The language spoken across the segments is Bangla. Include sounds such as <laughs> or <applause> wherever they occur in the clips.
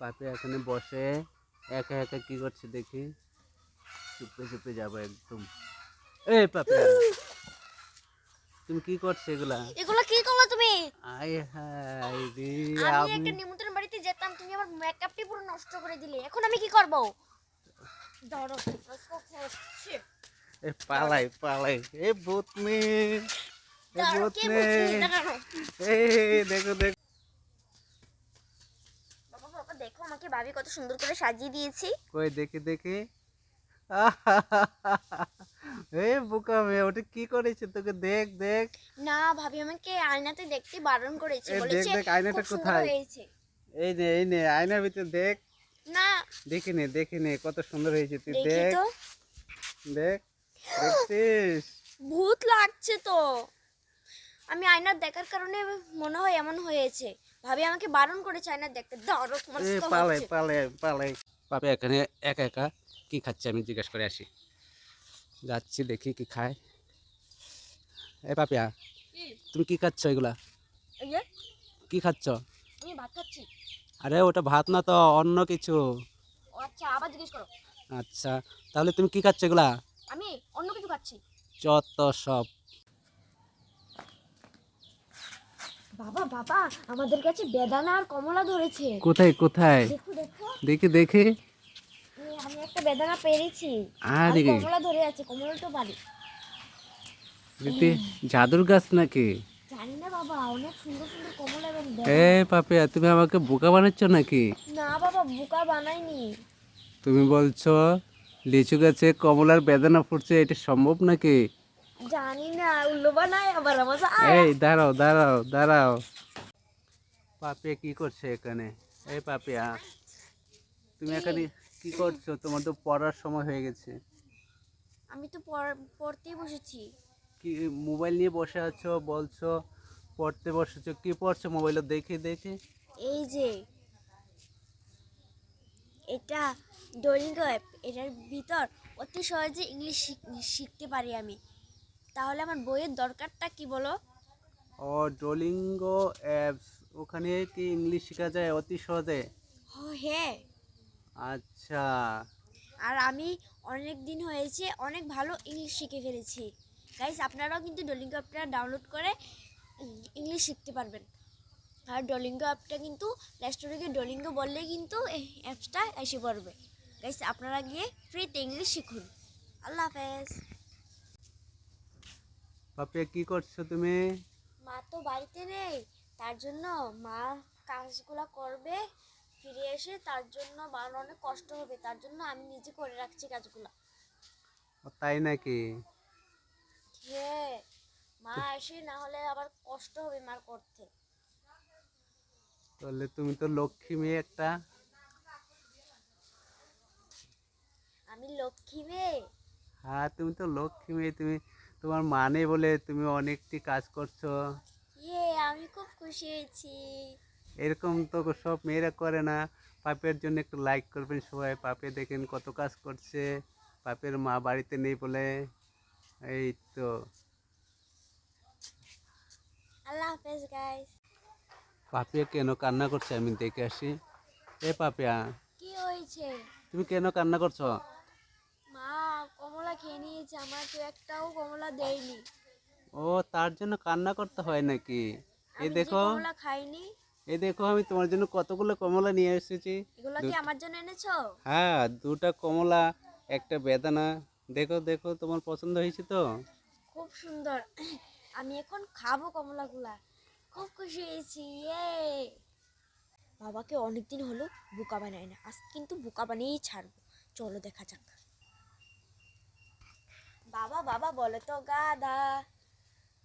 পাপি এখানে বসে একা একা কি করছে দেখি। চুপে চুপে যাব একদম। এই পাপি তুমি কি করছ এগুলা? এগুলো কি করল তুমি? আয় হায় রে আমি একটা নিমন্ত্রণ বাড়িতে যেতাম তুমি আমার মেকআপটি পুরো নষ্ট করে দিলে। এখন আমি কি করব? ধরো এ পালাই পালাই। এ ভূত মেয়ে এ ভূত? দাঁড়াও। এই দেখো দেখো বাবা বাবা দেখো আমাকে ভাবি কত সুন্দর করে সাজিয়ে দিয়েছি। কই দেখি দেখি। <laughs> এই বোকা মেয়ে ওটা কি করেছে তোকে? দেখ দেখ। না ভাবি আমাকে আয়নাতে দেখতে বারণ করেছে। এই দেখ, দেখ, আয়নাটা কোথায়? হয়েছে। এই নে এই নে আয়নার ভিতরে দেখ। না। দেখি নে দেখি নে কত সুন্দর হয়েছে তুই। দেখ দেখ দেখছিস? ভূত লাগছে তো। আমি আয়নার দেখার কারণে মনে হয় এমন হয়েছে। ভাবি আমাকে বারণ করেছে আয়নার দেখতে। ধরো তোমার এ তো পালাই। পালাই পালাই। পাপে এখানে একা একা কি খাচ্ছে আমি জিজ্ঞেস করে আসি। যাচ্ছি দেখি কি খায়। এ পাপিয়া তুমি কি খাচ্ছ এগুলা? কি খাচ্ছ? আমি ভাত খাচ্ছি। আরে ওটা ভাত না তো অন্য কিছু। আচ্ছা আবার জিজ্ঞেস করো। আচ্ছা তাহলে তুমি কি খাচ্ছ এগুলা? আমি অন্য কিছু খাচ্ছি। যত সব বাবা বাবা আমাদের কাছে বেদানা আর কমলা ধরেছে। কোথায় কোথায়? দেখো দেখো। দেখি দেখি। আমি একটা বেদানা পেরেছি। আর কমলা ধরে আছে কমলাটা পারি দিদি জাদুর গাছ নাকি? জানি না বাবা অনেক সুন্দর সুন্দর কমলা এবং এ পাপিয়া তুমি আমাকে বোকা বানাচ্ছ নাকি? না বাবা বোকা বানাইনি। তুমি বলছো লিচু গাছে কমলার বেদনা ফুটছে এটা সম্ভব নাকি? জানি না উল্লো বানাই আবার আমার এই দাঁড়াও দাঁড়াও দাঁড়াও। পাপিয়া কি করছে এখানে? এই পাপিয়া তুমি এখানে কি করছ? তোমার তো পড়ার সময় হয়ে গেছে। আমি তো পড়- পড়তেই বসেছি। কি মোবাইল নিয়ে বসে আছো বলছো পড়তে বসেছো কি পড়ছো? মোবাইলে দেখে দেখে। এই যে এটা ডোলিঙ্গো অ্যাপ এটার ভিতর অতি সহজে ইংলিশ শিখ- শিখতে পারি আমি। তাহলে আমার বইয়ের দরকারটা কি বলো? ও ডোলিঙ্গো অ্যাপস ওখানে কি ইংলিশ শেখা যায়? অতি সহজে? হ হ্যাঁ। আচ্ছা। আর আমি অনেক দিন হয়েছে অনেক ভালো ইংলিশ শিখে ফেলেছি। গাইস আপনারাও কিন্তু ডোলিঙ্গো অ্যাপটা ডাউনলোড করে ইংলিশ শিখতে পারবেন। আর ডোলিঙ্গো অ্যাপটা কিন্তু গিয়ে ডোলিঙ্গো বললে কিন্তু এই অ্যাপসটা এসে পড়বে। গাইস আপনারা গিয়ে ফ্রিতে ইংলিশ শিখুন। আল্লাহ হাফেজ। পাপিয়া কি করছ তুমি? মা তো বাড়িতে নেই তার জন্য মা কাজগুলো করবে ফিরে এসে তার জন্য মার অনেক কষ্ট হবে তার জন্য আমি নিজে করে রাখছি কাজগুলো। তাই নাকি? হ্যাঁ মা এসে না হলে আবার কষ্ট হবে মার করতে। তাহলে তুমি তো লক্ষ্মী মেয়ে একটা। আমি লক্ষ্মী মেয়ে? হ্যাঁ তুমি তো লক্ষ্মী মেয়ে তুমি তোমার মানে বলে তুমি অনেকটি কাজ করছ। ইয়ে আমি খুব খুশি হয়েছি। এরকম তো সব মেয়েরা করে না। পাপের জন্য একটু লাইক করবেন সবাই। পাপে দেখেন কত কাজ করছে। পাপের মা বাড়িতে নেই বলে। এই তো। আল্লাহ হাফেজ গাইস পাপিয়া কেন কান্না করছে? আমি দেখে আসি। এ পাপিয়া। কি হয়েছে? তুমি কেন কান্না করছ? আমার তো একটাও কমলা দেয়নি। ও তার জন্য কান্না করতে হয় নাকি? এই দেখো কমলা খাইনি। এই দেখো আমি তোমার জন্য কতগুলো কমলা নিয়ে এসেছি। এগুলো কি আমার জন্য এনেছো? হ্যাঁ দুটা কমলা একটা বেদানা। দেখো দেখো তোমার পছন্দ হয়েছে তো? খুব সুন্দর। আমি এখন খাব কমলাগুলা। খুব খুশি হয়েছি ইয়ে। বাবাকে অনেকদিন হলো বোকা বানায় না। আজ কিন্তু বোকা বানিয়েই ছাড়বো। চলো দেখা যাক। বাবা বাবা বলো তো গাদা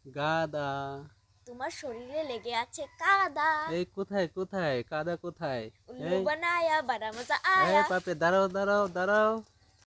গাদা তোমার শরীরে লেগে আছে কাদা। এই কোথায় কোথায়? কাদা কোথায়? উল্লু বানায়া বারা মজা এই আয়া। পাপে দাঁড়াও দাঁড়াও দাঁড়াও।